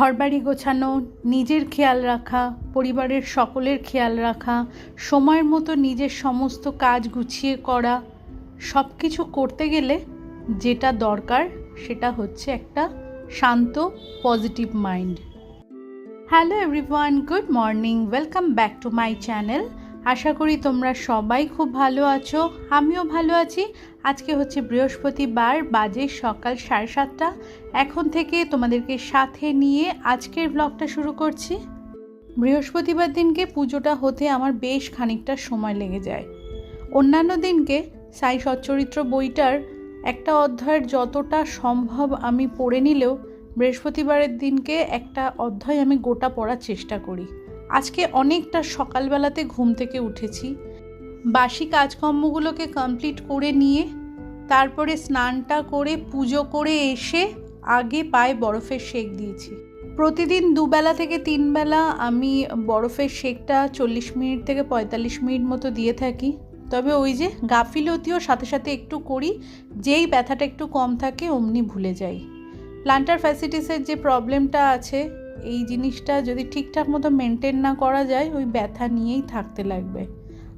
ঘরবাড়ি গোছানো, নিজের খেয়াল রাখা, পরিবারের সকলের খেয়াল রাখা, সময়ের মতো নিজের সমস্ত কাজ গুছিয়ে করা সব কিছু করতে গেলে যেটা দরকার সেটা হচ্ছে একটা শান্ত positive mind hello everyone good morning welcome back to my channel আশা করি তোমরা সবাই খুব ভালো আছো, আমিও ভালো আছি। আজকে হচ্ছে বৃহস্পতিবার, বাজে সকাল সাড়ে সাতটা। এখন থেকে তোমাদেরকে সাথে নিয়ে আজকের ব্লগটা শুরু করছি। বৃহস্পতিবার দিনকে পুজোটা হতে আমার বেশ খানিকটা সময় লেগে যায়। অন্যান্য দিনকে সাই সচ্চরিত্র বইটার একটা অধ্যায়ের যতটা সম্ভব আমি পড়ে নিলেও বৃহস্পতিবারের দিনকে একটা অধ্যায় আমি গোটা পড়ার চেষ্টা করি। আজকে অনেকটা সকালবেলাতে ঘুম থেকে উঠেছি। বাসি কাজকর্মগুলোকে কমপ্লিট করে নিয়ে, তারপরে স্নানটা করে, পুজো করে এসে আগে পায়ে বরফের শেক দিয়েছি। প্রতিদিন দুবেলা থেকে তিন বেলা আমি বরফের শেকটা চল্লিশ মিনিট থেকে পঁয়তাল্লিশ মিনিট মতো দিয়ে থাকি। তবে ওই যে গাফিলতিও সাথে সাথে একটু করি, যেই ব্যথাটা একটু কম থাকে অমনি ভুলে যাই। প্লান্টার ফ্যাসিটিসের যে প্রবলেমটা আছে এই জিনিসটা যদি ঠিকঠাক মতো মেনটেন না করা যায়, ওই ব্যথা নিয়েই থাকতে লাগবে।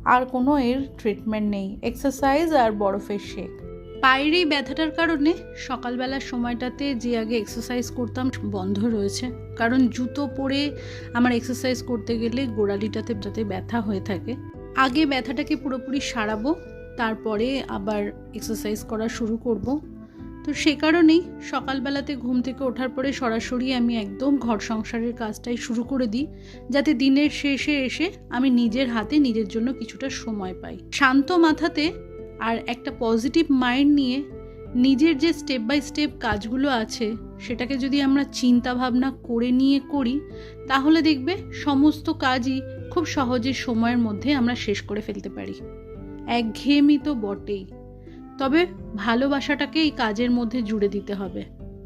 আর কোনো এর ট্রিটমেন্ট নেই। এক্সারসাইজ আর বরফের শেক পায়ের এই ব্যথাটার কারণে সকালবেলার সময়টাতে যে আগে এক্সারসাইজ করতাম, বন্ধ রয়েছে। কারণ জুতো পরে আমার এক্সারসাইজ করতে গেলে গোড়ালিটাতে যাতে ব্যথা হয়ে থাকে। আগে ব্যথাটাকে পুরোপুরি সারাবো, তারপরে আবার এক্সারসাইজ করা শুরু করব। তো সে কারণেই সকালবেলাতে ঘুম থেকে ওঠার পরে সরাসরি আমি একদম ঘর সংসারের কাজটাই শুরু করে দিই, যাতে দিনের শেষে এসে আমি নিজের হাতে নিজের জন্য কিছুটা সময় পাই। শান্ত মাথাতে আর একটা পজিটিভ মাইন্ড নিয়ে নিজের যে স্টেপ বাই স্টেপ কাজগুলো আছে, সেটাকে যদি আমরা চিন্তা ভাবনা করে নিয়ে করি, তাহলে দেখবে সমস্ত কাজই খুব সহজে সময়ের মধ্যে আমরা শেষ করে ফেলতে পারি। একঘেয়েমি তো বটেই। তবে ভালোবাসাটাকে এই কাজের মধ্যে জুড়ে দিতে হবে।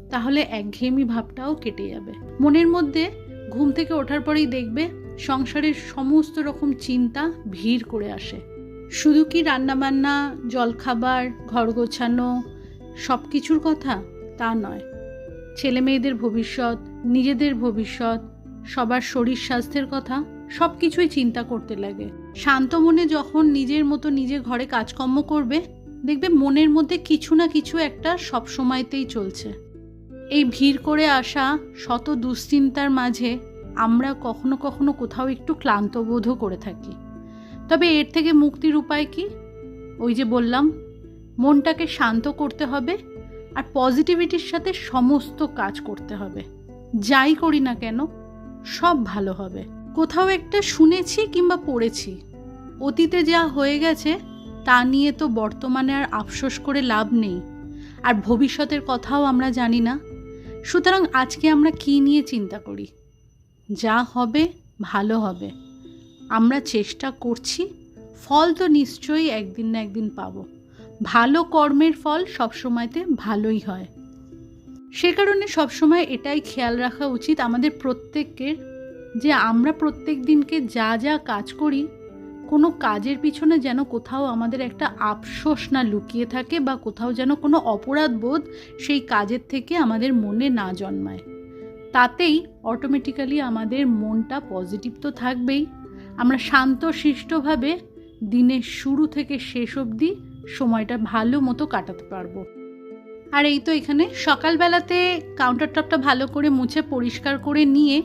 তাহলে একঘেয়েমি ভাবটাও কেটে যাবে। মনের মধ্যে ঘুম থেকে ওঠার পরেই দেখবে সংসারের সমস্ত রকম চিন্তা ভিড় করে আসে। শুধু কি রান্নাবান্না, জলখাবার, ঘর গোছানো সব কিছুর কথা তা নয়। ছেলে মেয়েদের ভবিষ্যৎ, নিজেদের ভবিষ্যৎ, সবার শরীর স্বাস্থ্যের কথা সব কিছুই চিন্তা করতে লাগে। শান্ত মনে যখন নিজের মতো নিজে ঘরে কাজকর্ম করবে দেখবে মনের মধ্যে কিছু না কিছু একটা সব সময়তেই চলছে। এই ভিড় করে আসা শত দুশ্চিন্তার মাঝে আমরা কখনো কখনো কোথাও একটু ক্লান্তবোধও করে থাকি। তবে এর থেকে মুক্তির উপায় কি? ওই যে বললাম, মনটাকে শান্ত করতে হবে আর পজিটিভিটির সাথে সমস্ত কাজ করতে হবে। যাই করি না কেন, সব ভালো হবে। কোথাও একটা শুনেছি কিংবা পড়েছি। অতীতে যা হয়ে গেছে তা নিয়ে তো বর্তমানে আর আফসোস করে লাভ নেই। আর ভবিষ্যতের কথাও আমরা জানি না। সুতরাং আজকে আমরা কী নিয়ে চিন্তা করি? যা হবে, ভালো হবে। আমরা চেষ্টা করছি, ফল তো নিশ্চয়ই একদিন না একদিন পাবো। ভালো কর্মের ফল সবসময়তে ভালোই হয়। সে কারণে সবসময় এটাই খেয়াল রাখা উচিত আমাদের প্রত্যেকের যে আমরা প্রত্যেক দিনকে যা যা কাজ করি কোনো কাজের পিছনে যেন কোথাও আমাদের একটা আফসোস না লুকিয়ে থাকে বা কোথাও যেন কোনো অপরাধ বোধ সেই কাজের থেকে আমাদের মনে না জন্মায়। তাতেই অটোমেটিক্যালি আমাদের মনটা পজিটিভ তো থাকবেই। আমরা শান্ত, শিষ্টভাবে দিনের শুরু থেকে শেষ অবধি সময়টা ভালো মতো কাটাতে পারব। আর এই তো এখানে সকালবেলাতে কাউন্টার টপটা ভালো করে মুছে পরিষ্কার করে নিয়ে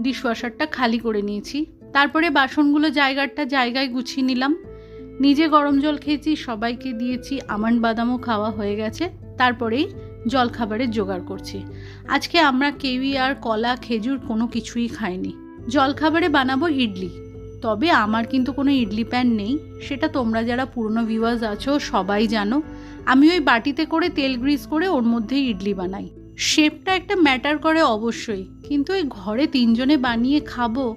ডিশওয়াশারটা খালি করে নিয়েছি। তারপরে বাসনগুলো জায়গাটা জায়গায় গুছিয়ে নিলাম। নিজে গরম জল খেয়েছি, সবাইকে দিয়েছি, আমন্ড বাদামও খাওয়া হয়ে গেছে। তারপরেই জল খাবারের জোগাড় করছি। আজকে আমরা কেউই আর কলা, খেজুর কোনো কিছুই খাইনি। জল খাবারে বানাবো ইডলি। তবে আমার কিন্তু কোনো ইডলি প্যান নেই। সেটা তোমরা যারা পুরনো ভিউয়ার্স আছো, সবাই জানো। আমি ওই বাটিতে করে তেল গ্রিস করে ওর মধ্যেই ইডলি বানাই। শেপটা একটা ম্যাটার করে অবশ্যই। কিন্তু ওই ঘরে তিনজনে বানিয়ে খাব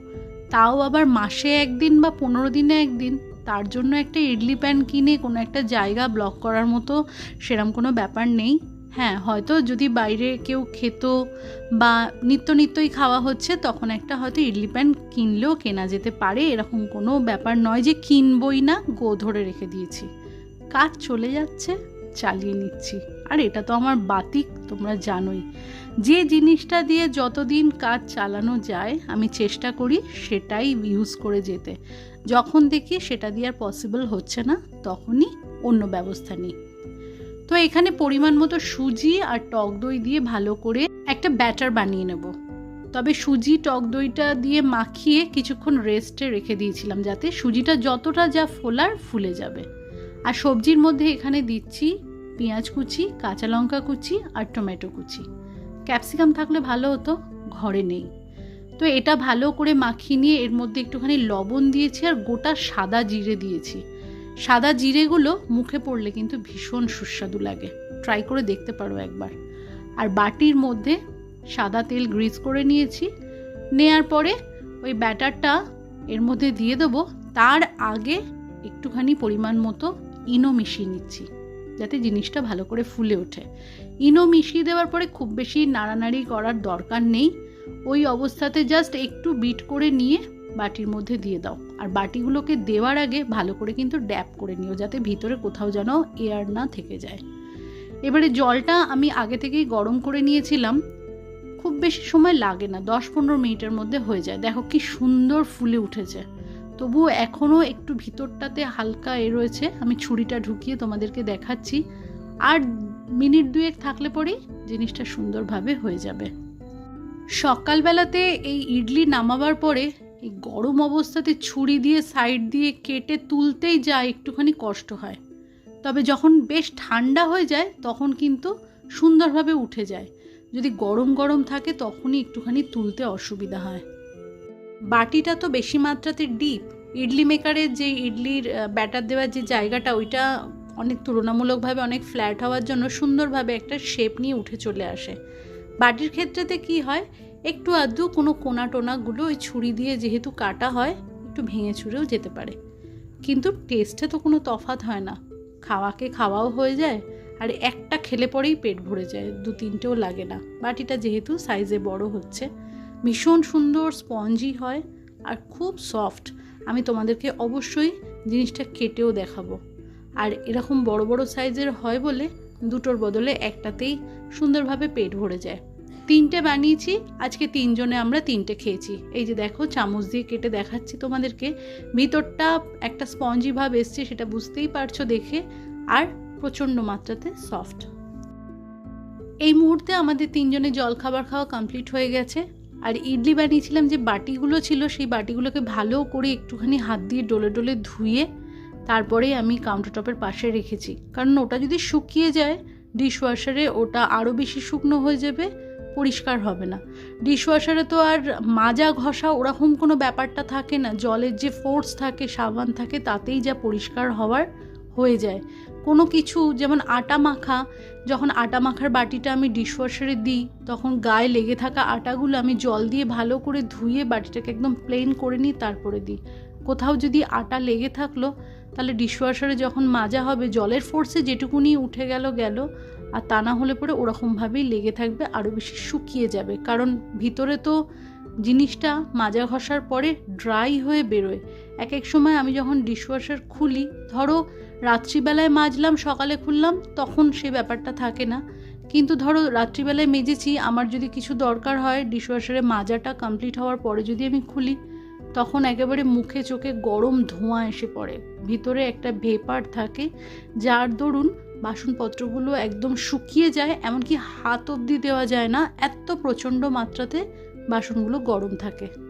তাও আবার মাসে একদিন বা পনেরো দিনে একদিন। তার জন্য একটা ইডলি প্যান কিনে কোনো একটা জায়গা ব্লক করার মতো সেরম কোনো ব্যাপার নেই। হ্যাঁ হয়তো যদি বাইরে কেউ খেত বা নিত্য নিত্যই খাওয়া হচ্ছে, তখন একটা হয়তো ইডলি প্যান কিনলেও কেনা যেতে পারে, এরকম কোনো ব্যাপার নয় যে কিনবই না, গো ধরে রেখে দিয়েছি। কাজ চলে যাচ্ছে। চালিয়ে নিচ্ছি। আর এটা তো আমার বাতিক, তোমরা জানোই। যে জিনিসটা দিয়ে যতদিন কাজ চালানো যায়, আমি চেষ্টা করি সেটাই ইউজ করে যেতে। যখন দেখি সেটা দিয়ে আর পসিবল হচ্ছে না, তখনই অন্য ব্যবস্থা নিই। তো এখানে পরিমাণ মতো সুজি আর টক দই দিয়ে ভালো করে একটা ব্যাটার বানিয়ে নেব। তবে সুজি, টক দইটা দিয়ে মাখিয়ে কিছুক্ষণ রেস্টে রেখে দিয়েছিলাম যাতে সুজিটা যতটা যা ফোলার, ফুলে যাবে। আর সবজির মধ্যে এখানে দিচ্ছি পেঁয়াজ কুচি, কাঁচা লঙ্কা কুচি আর টমেটো কুচি। ক্যাপসিকাম থাকলে ভালো হতো, ঘরে নেই। তো এটা ভালো করে মাখিয়ে নিয়ে এর মধ্যে একটুখানি লবণ দিয়েছি আর গোটা সাদা জিরে দিয়েছি। সাদা জিরেগুলো মুখে পড়লে কিন্তু ভীষণ সুস্বাদু লাগে। ট্রাই করে দেখতে পারো একবার। আর বাটির মধ্যে সাদা তেল গ্রিজ করে নিয়েছি। নেয়ার পরে ওই ব্যাটারটা এর মধ্যে দিয়ে দেবো। তার আগে একটুখানি পরিমাণ মতো ইনো মিশিয়ে নিচ্ছি, যাতে জিনিসটা ভালো করে ফুলে ওঠে। ইনো মিশিয়ে দেওয়ার পরে খুব বেশি নাড়ানাড়ি করার দরকার নেই। ওই অবস্থাতে জাস্ট একটু বিট করে নিয়ে বাটির মধ্যে দিয়ে দাও। আর বাটিগুলোকে দেওয়ার আগে ভালো করে কিন্তু ড্যাপ করে নিও, যাতে ভিতরে কোথাও যেন এয়ার না থেকে যায়। এবারে জলটা আমি আগে থেকেই গরম করে নিয়েছিলাম। খুব বেশি সময় লাগে না, দশ পনেরো মিনিটের মধ্যে হয়ে যায়। দেখো কি সুন্দর ফুলে উঠেছে। তবুও এখনও একটু ভিতরটাতে হালকা এ রয়েছে। আমি ছুরিটা ঢুকিয়ে তোমাদেরকে দেখাচ্ছি। আর মিনিট দুয়েক থাকলে পরেই জিনিসটা সুন্দরভাবে হয়ে যাবে। সকালবেলাতে এই ইডলি নামাবার পরে এই গরম অবস্থাতে ছুরি দিয়ে, সাইড দিয়ে কেটে তুলতেই যা একটুখানি কষ্ট হয়। তবে যখন বেশ ঠান্ডা হয়ে যায়, তখন কিন্তু সুন্দরভাবে উঠে যায়। যদি গরম গরম থাকে, তখনই একটুখানি তুলতে অসুবিধা হয়। বাটিটা তো বেশি মাত্রাতে ডিপ ইডলি মেকারের যে ইডলির ব্যাটার দেওয়ার যে জায়গাটা, ওইটা অনেক তুলনামূলকভাবে অনেক ফ্ল্যাট হওয়ার জন্য সুন্দরভাবে একটা শেপ নিয়ে উঠে চলে আসে। বাটির ক্ষেত্রেতে কি হয়, একটু আধটু কোনো কোনা টোনাগুলো ওই ছুরি দিয়ে যেহেতু কাটা হয়, একটু ভেঙে ছুঁড়েও যেতে পারে। কিন্তু টেস্টে তো কোনো তফাৎ হয় না। খাওয়াকে খাওয়াও হয়ে যায়, আর একটা খেলে পরেই পেট ভরে যায় দু তিনটেও লাগে না। বাটিটা যেহেতু সাইজে বড় হচ্ছে ভীষণ সুন্দর স্পঞ্জি হয় আর খুব সফট। আমি তোমাদেরকে অবশ্যই জিনিসটা কেটেও দেখাবো। আর এরকম বড় বড় সাইজের হয় বলে দুটোর বদলে একটাতেই সুন্দরভাবে পেট ভরে যায়। তিনটে বানিয়েছি, আজকে তিনজনে আমরা তিনটে খেয়েছি। এই যে দেখো, চামচ দিয়ে কেটে দেখাচ্ছি তোমাদেরকে। ভিতরটা একটা স্পঞ্জি ভাব এসছে, সেটা বুঝতেই পারছ দেখে। আর প্রচণ্ড মাত্রাতে সফট। এই মুহূর্তে আমাদের তিনজনের জল খাবার খাওয়া কমপ্লিট হয়ে গেছে। আর ইডলি বানিয়েছিলাম যে বাটিগুলো ছিল, সেই বাটিগুলোকে ভালো করে একটুখানি হাত দিয়ে ডলে ডলে ধুয়ে তারপরেই আমি কাউন্টার টপের পাশে রেখেছি। কারণ ওটা যদি শুকিয়ে যায় ডিশওয়াশারে ওটা আরও বেশি শুকনো হয়ে যাবে, পরিষ্কার হবে না। ডিশওয়াশারে তো আর মাজা ঘষা ওরকম কোনো ব্যাপারটা থাকে না। জলের যে ফোর্স থাকে, সাবান থাকে, তাতেই যা পরিষ্কার হওয়ার হয়ে যায়। কোনো কিছু, যেমন আটা মাখা, যখন আটা মাখার বাটিটা আমি ডিশওয়াশারে দিই, তখন গায়ে লেগে থাকা আটাগুলো আমি জল দিয়ে ভালো করে ধুয়ে বাটিটাকে একদম প্লেন করে নিই তারপরে দিই। কোথাও যদি আটা লেগে থাকল, তাহলে ডিশওয়াশারে যখন মাজা হবে, জলের ফোর্সে যেটুকুনি উঠে গেল গেল, আর তা না হলে পরে ওরকমভাবেই লেগে থাকবে, আরও বেশি শুকিয়ে যাবে। কারণ ভিতরে তো জিনিসটা মাজা ঘষার পরে ড্রাই হয়ে বেরোয়। এক এক সময় আমি যখন ডিশওয়াশার খুলি, ধরো রাত্রিবেলায় মাজলাম, সকালে খুললাম, তখন সে ব্যাপারটা থাকে না। কিন্তু ধরো রাত্রিবেলায় মেজেছি, আমার যদি কিছু দরকার হয় ডিশওয়াশারে মাজাটা কমপ্লিট হওয়ার পরে যদি আমি খুলি, তখন একেবারে মুখে চোখে গরম ধোঁয়া এসে পড়ে। ভিতরে একটা ভেপার থাকে, যার দরুন বাসনপত্রগুলো একদম শুকিয়ে যায়, এমনকি হাত অবধি দেওয়া যায় না, এত প্রচণ্ড মাত্রাতে বাসনগুলো গরম থাকে।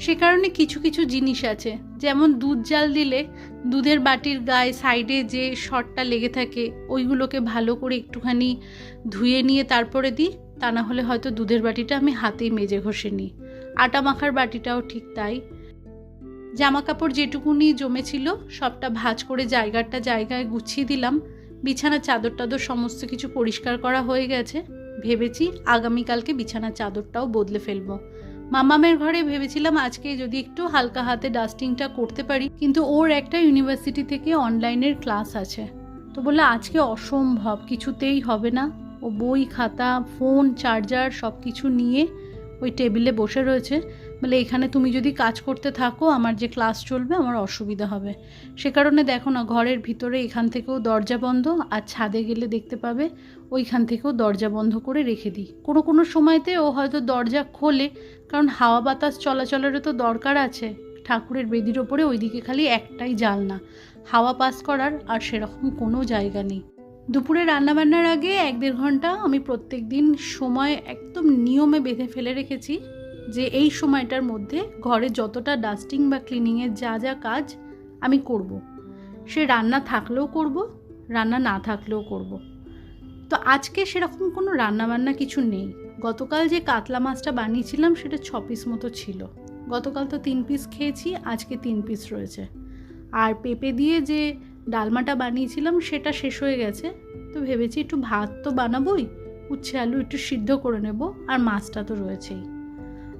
সে কারণে কিছু কিছু জিনিস আছে। যেমন দুধ জাল দিলে দুধের বাটির গায়ে সাইডে যে শটটা লেগে থাকে, ওইগুলোকে ভালো করে একটুখানি ধুয়ে নিয়ে তারপরে দিই। তা না হলে হয়তো দুধের বাটিটা আমি হাতেই মেজে ঘষে নিই। আটা মাখার বাটিটাও ঠিক তাই। জামা কাপড় যেটুকুনি জমেছিল, সবটা ভাঁজ করে জায়গাটা জায়গায় গুছিয়ে দিলাম। বিছানার চাদর টাদর সমস্ত কিছু পরিষ্কার করা হয়ে গেছে। ভেবেছি আগামীকালকে বিছানার চাদরটাও বদলে ফেলব। মামামের ঘরে ভেবেছিলাম আজকে যদি একটু হালকা হাতে ডাস্টিংটা করতে পারি, কিন্তু ওর একটা ইউনিভার্সিটি থেকে অনলাইনের ক্লাস আছে। তো বলল, আজকে অসম্ভব, কিছুতেই হবে না। ও বই, খাতা, ফোন, চার্জার সব কিছু নিয়ে ওই টেবিলে বসে রয়েছে। বলে, এখানে তুমি যদি কাজ করতে থাকো, আমার যে ক্লাস চলবে, আমার অসুবিধা হবে। সে কারণে দেখো না, ঘরের ভিতরে এখান থেকেও দরজা বন্ধ, আর ছাদে গেলে দেখতে পাবে, ওইখান থেকেও দরজা বন্ধ করে রেখে দিই। কোনো কোনো সময়তে ও হয়তো দরজা খোলে, কারণ হাওয়া বাতাস চলাচলেরও তো দরকার আছে। ঠাকুরের বেদির ওপরে ওইদিকে খালি একটাই জালনা হাওয়া পাস করার আর সেরকম কোনো জায়গা নেই। দুপুরে রান্নাবান্নার আগে এক দেড় ঘণ্টা আমি প্রত্যেক দিন সময় একদম নিয়মে বেঁধে ফেলে রেখেছি যে এই সময়টার মধ্যে ঘরে যতটা ডাস্টিং বা ক্লিনিংয়ের যা যা কাজ আমি করব। সে রান্না থাকলেও করব, রান্না না থাকলেও করব। তো আজকে সেরকম কোনো রান্নাবান্না কিছু নেই গতকাল যে কাতলা মাছটা বানিয়েছিলাম সেটা ছ পিস মতো ছিল গতকাল তো তিন পিস খেয়েছি, আজকে তিন পিস রয়েছে আর পেঁপে দিয়ে যে ডালমাটা বানিয়েছিলাম, সেটা শেষ হয়ে গেছে। তো ভেবেছি একটু ভাত তো বানাবোই, উচ্ছে আলু একটু সিদ্ধ করে নেব, আর মাছটা তো রয়েছেই।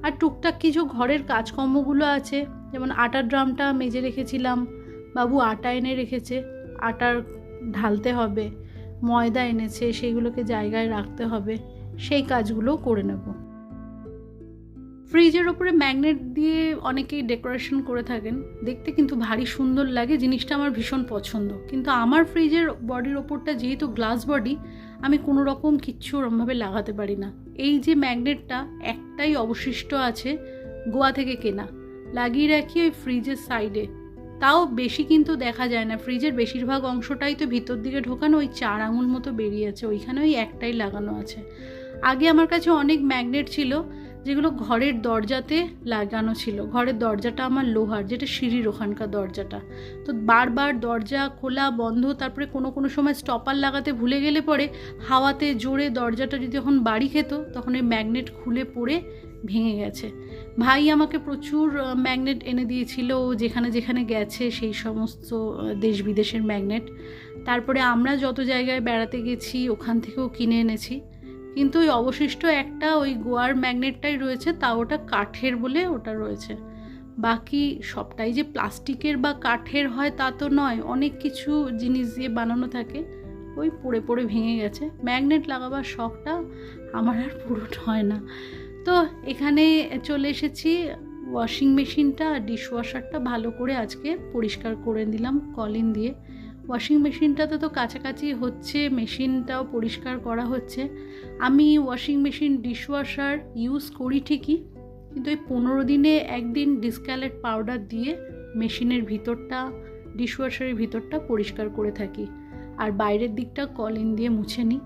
আর টুকটাক কিছু ঘরের কাজকর্মগুলো আছে, যেমন আটার ড্রামটা মেজে রেখেছিলাম, বাবু আটা এনে রেখেছে, আটার ঢালতে হবে, ময়দা এনেছে, সেইগুলোকে জায়গায় রাখতে হবে, সেই কাজগুলোও করে নেব। ফ্রিজের ওপরে ম্যাগনেট দিয়ে অনেকেই ডেকোরেশন করে থাকেন। দেখতে কিন্তু ভারী সুন্দর লাগে, জিনিসটা আমার ভীষণ পছন্দ। কিন্তু আমার ফ্রিজের বডির ওপরটা যেহেতু গ্লাস বডি, আমি কোনো রকম কিচ্ছু ওরমভাবে লাগাতে পারি না। এই যে ম্যাগনেটটা একটাই অবশিষ্ট আছে গোয়া থেকে কেনা। লাগিয়ে রাখি ওই ফ্রিজের সাইডে। তাও বেশি কিন্তু দেখা যায় না। ফ্রিজের বেশিরভাগ অংশটাই তো ভিতর দিকে ঢোকানো, ওই চার আঙুল মতো বেরিয়েছে ওইখানে ওই একটাই লাগানো আছে। আগে আমার কাছে অনেক ম্যাগনেট ছিল যেগুলো ঘরের দরজাতে লাগানো ছিল। ঘরের দরজাটা আমার লোহার, যেটা সিঁড়ির ওখানকার দরজাটা। তো বারবার দরজা খোলা বন্ধ, তারপরে কোনো কোনো সময় স্টপার লাগাতে ভুলে গেলে পরে হাওয়াতে জোরে দরজাটা যদি যখন বাড়ি খেত, তখন ওই ম্যাগনেট খুলে পড়ে ভেঙে গেছে। ভাই আমাকে প্রচুর ম্যাগনেট এনে দিয়েছিল, যেখানে যেখানে গেছে সেই সমস্ত দেশ বিদেশের ম্যাগনেট তারপরে আমরা যত জায়গায় বেড়াতে গেছি, ওখান থেকেও কিনে এনেছি। কিন্তু ওই অবশিষ্ট একটা ওই গোয়ার ম্যাগনেটটাই রয়েছে, তা ওটা কাঠের বলে ওটা রয়েছে। বাকি সবটাই যে প্লাস্টিকের বা কাঠের হয় তা তো নয়, অনেক কিছু জিনিস দিয়ে বানানো থাকে, ওই পড়ে পড়ে ভেঙে গেছে। ম্যাগনেট লাগাবার শখটা আমার আর পূরণ হয় না। তো এখানে চলে এসেছি ওয়াশিং মেশিনটা আর ডিশওয়াশারটা ভালো করে আজকে পরিষ্কার করে দিলাম কলিন দিয়ে। ওয়াশিং মেশিনটাতে তো কাছাকাছি হচ্ছে মেশিনটাও পরিষ্কার করা হচ্ছে। আমি ওয়াশিং মেশিন ডিশওয়াশার ইউজ করি ঠিকই, কিন্তু ওই পনেরো দিনে একদিন ডিসক্যালেট পাউডার দিয়ে মেশিনের ভিতরটা ডিশওয়াশারের ভিতরটা পরিষ্কার করে থাকি। আর বাইরের দিকটা কলিন দিয়ে মুছে নিই।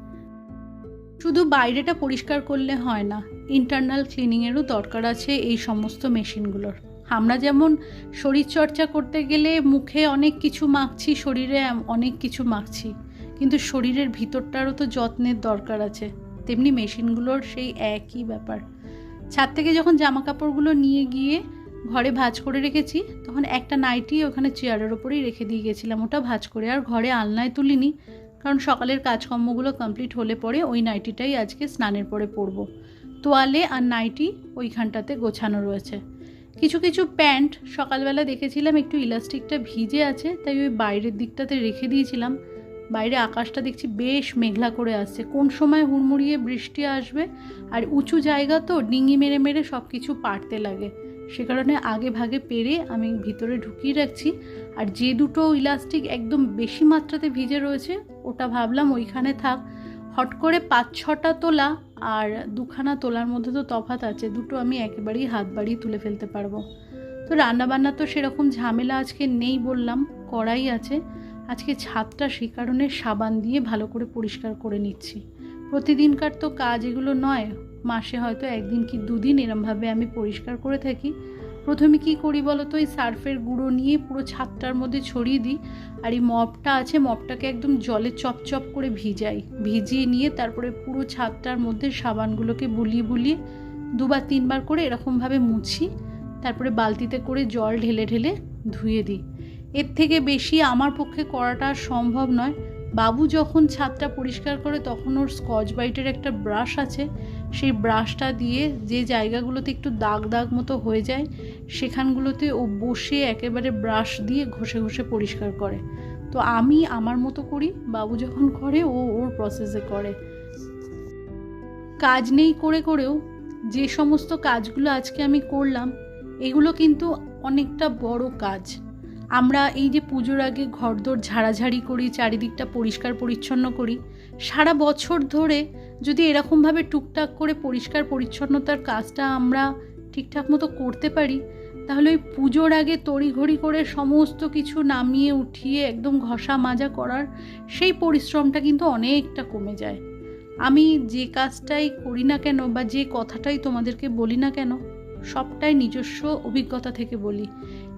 শুধু বাইরেটা পরিষ্কার করলে হয় না ইন্টারনাল ক্লিনিংয়েরও দরকার আছে এই সমস্ত মেশিনগুলোর আমরা যেমন শরীরচর্চা করতে গেলে মুখে অনেক কিছু মাখছি, শরীরে অনেক কিছু মাখছি। কিন্তু শরীরের ভিতরটারও তো যত্নের দরকার আছে। তেমনি মেশিনগুলোর সেই একই ব্যাপার। ছাদ থেকে যখন জামা কাপড়গুলো নিয়ে গিয়ে ঘরে ভাজ করে রেখেছি, তখন একটা নাইটি ওখানে চেয়ারের ওপরেই রেখে দিয়ে গেছিলাম। ওটা ভাজ করে আর ঘরে আলনায় তুলিনি, কারণ সকালের কাজকর্মগুলো কমপ্লিট হলে পরে ওই নাইটিটাই আজকে স্নানের পরে পরবো। তোয়ালে আর নাইটি ওইখানটাতে গোছানো রয়েছে। কিছু কিছু প্যান্ট সকালবেলা দেখেছিলাম, একটু ইলাস্টিকটা ভিজে আছে, তাই ওই বাইরের দিকটাতে রেখে দিয়েছিলাম। বাইরে আকাশটা দেখছি বেশ মেঘলা করে আসছে। কোন সময় হুড়মুড়িয়ে বৃষ্টি আসবে আর উঁচু জায়গা তো ডিঙি মেরে মেরে সব কিছু পারতে লাগে। সে কারণে আগে ভাগে পেরে আমি ভিতরে ঢুকিয়ে রাখছি। আর যে দুটো ইলাস্টিক একদম বেশি মাত্রাতে ভিজে রয়েছে, ওটা ভাবলাম ওইখানে থাক। হট করে পাঁচ ছটা তোলা আর দুখানা তোলার মধ্যে তো তফাত আছে, দুটো আমি একেবারেই হাত বাড়িয়ে তুলে ফেলতে পারব। তো রান্নাবান্না তো সেরকম ঝামেলা আজকে নেই বললাম, কড়াই আছে। আজকে ছাদটা সে কারণে সাবান দিয়ে ভালো করে পরিষ্কার করে নিচ্ছি। প্রতিদিনকার তো কাজ এগুলো নয়, মাসে হয়তো একদিন কি দুদিন এরমভাবে আমি পরিষ্কার করে থাকি। প্রথমে কি করি বলো তো এই সার্ফের গুঁড়ো নিয়ে পুরো ছাদটার মধ্যে ছড়িয়ে দিই আর এই মপটা আছে, মপটাকে একদম জলে চপচপ করে ভিজাই। ভিজিয়ে নিয়ে তারপরে পুরো ছাদটার মধ্যে সাবানগুলোকে বুলিয়ে বুলিয়ে দুবার তিনবার করে এরকমভাবে মুছি, তারপরে বালতিতে করে জল ঢেলে ঢেলে ধুয়ে দিই। এর থেকে বেশি আমার পক্ষে করাটা সম্ভব নয়। বাবু যখন ছাদটা পরিষ্কার করে তখন ওর স্কচ বাইটের একটা ব্রাশ আছে। সেই ব্রাশটা দিয়ে যে জায়গাগুলোতে একটু দাগ দাগ মতো হয়ে যায়, সেখানগুলোতে ও বসে একেবারে ব্রাশ দিয়ে ঘষে ঘষে পরিষ্কার করে। তো আমি আমার মতো করি, বাবু যখন করে, ও ওর প্রসেসে করে। কাজ নেই করে করেও যে সমস্ত কাজগুলো আজকে আমি করলাম, এগুলো কিন্তু অনেকটা বড় কাজ। আমরা এই যে পুজোর আগে ঘরদোর ঝাড়াঝাড়ি করি, চারিদিকটা পরিষ্কার পরিচ্ছন্ন করি, সারা বছর ধরে যদি এরকমভাবে টুকটাক করে পরিষ্কার পরিচ্ছন্নতার কাজটা আমরা ঠিকঠাক মতো করতে পারি, তাহলে ওই পুজোর আগে তড়িঘড়ি করে সমস্ত কিছু নামিয়ে উঠিয়ে একদম ঘষা মাজা করার সেই পরিশ্রমটা কিন্তু অনেকটা কমে যায়। আমি যে কাজটাই করি না কেন বা যে কথাটাই তোমাদেরকে বলি না কেন, সবটাই নিজস্ব অভিজ্ঞতা থেকে বলি।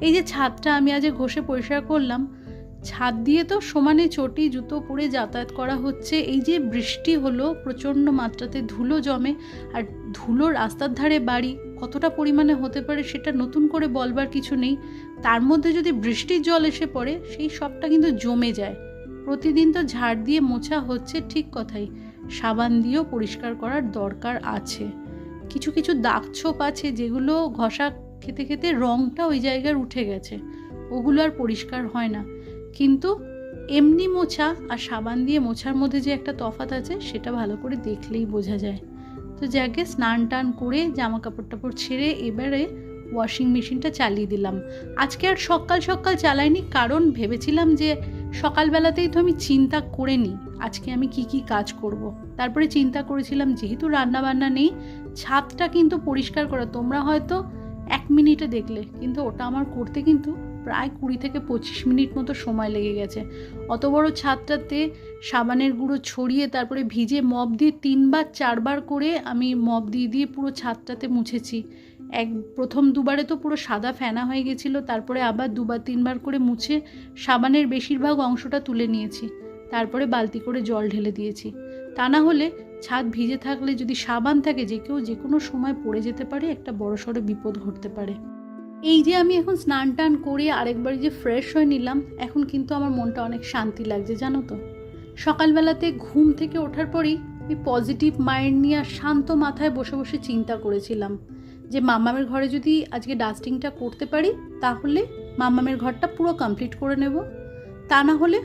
এই যে ছাদটা আমি আজ ঘষে পরিষ্কার করলাম, ছাদ দিয়ে তো সমানে চটি, জুতো পরে যাতায়াত করা হচ্ছে। এই যে বৃষ্টি হলো, প্রচণ্ড মাত্রাতে ধুলো জমে, আর ধুলো রাস্তার ধারে বাড়ি কতটা পরিমাণে হতে পারে সেটা নতুন করে বলবার কিছু নেই। তার মধ্যে যদি বৃষ্টির জল এসে পড়ে, সেই সবটা কিন্তু জমে যায়। প্রতিদিন তো ঝাড় দিয়ে মোছা হচ্ছে ঠিক কথাই। সাবান দিয়েও পরিষ্কার করার দরকার আছে। কিছু কিছু দাগ ছোপ আছে যেগুলো ঘষা খেতে খেতে রঙটা ওই জায়গার উঠে গেছে। ওগুলো আর পরিষ্কার হয় না। কিন্তু এমনি মোছা আর সাবান দিয়ে মোছার মধ্যে যে একটা তফাৎ আছে, সেটা ভালো করে দেখলেই বোঝা যায়। তো যাকে স্নান টান করে জামা কাপড় টাপড় ছেড়ে এবারে ওয়াশিং মেশিনটা চালিয়ে দিলাম। আজকে আর সকাল সকাল চালাইনি, কারণ ভেবেছিলাম যে সকালবেলাতেই তো আমি চিন্তা করে নিই, আজকে আমি কি কি কাজ করব। তারপরে চিন্তা করেছিলাম, যেহেতু রান্না বান্না নেই, ছাদটা কিন্তু পরিষ্কার করা, তোমরা হয়তো এক মিনিটে দেখলে, কিন্তু ওটা আমার করতে কিন্তু প্রায় কুড়ি থেকে পঁচিশ মিনিট মতো সময় লেগে গেছে। অত বড় ছাদটাতে সাবানের গুঁড়ো ছড়িয়ে তারপরে ভিজে মপ দিয়ে তিনবার, চারবার করে আমি মপ দিয়ে দিয়ে পুরো ছাদটাতে মুছেছি। এক, প্রথম দুবারে তো পুরো সাদা ফেনা হয়ে গেছিল, তারপরে আবার দুবার, তিনবার করে মুছে সাবানের বেশিরভাগ অংশটা তুলে নিয়েছি। তারপরে বালতি করে জল ঢেলে দিয়েছি। তা না হলে ছাদ ভিজে থাকলে যদি সাবান থাকে, যে কেউ যে কোনো সময় পড়ে যেতে পারে, একটা বড় সড়ো বিপদ ঘটতে পারে। এই যে আমি এখন স্নান টান করে আরেকবার যে ফ্রেশ হয়ে নিলাম, এখন কিন্তু আমার মনটা অনেক শান্তি লাগছে, জানো তো। সকালবেলাতে ঘুম থেকে ওঠার পরেই আমি পজিটিভ মাইন্ড নিয়ে আর শান্ত মাথায় বসে বসে চিন্তা করেছিলাম যে মামামের ঘরে যদি আজকে ডাস্টিংটা করতে পারি, তাহলে মামামের ঘরটা পুরো কমপ্লিট করে নেব। তা না হলে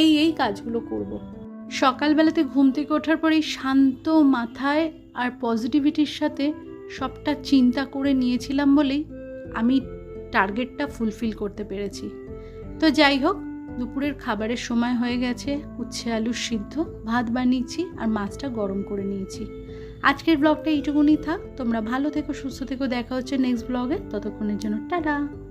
এই এই কাজগুলো করব। সকালবেলাতে ঘুম থেকে ওঠার পরেই শান্ত মাথায় আর পজিটিভিটির সাথে সবটা চিন্তা করে নিয়েছিলাম বলেই আমি টার্গেটটা ফুলফিল করতে পেরেছি। তো যাই হোক, দুপুরের খাবারের সময় হয়ে গেছে, উচ্ছে, আলুর সিদ্ধ, ভাত বানিয়েছি আর মাছটা গরম করে নিয়েছি। আজকের ব্লগটা এইটুকুনি থাক, তোমরা ভালো থেকো, সুস্থ থেকো, দেখা হচ্ছে নেক্সট ব্লগে ততক্ষণের জন্য টাটা!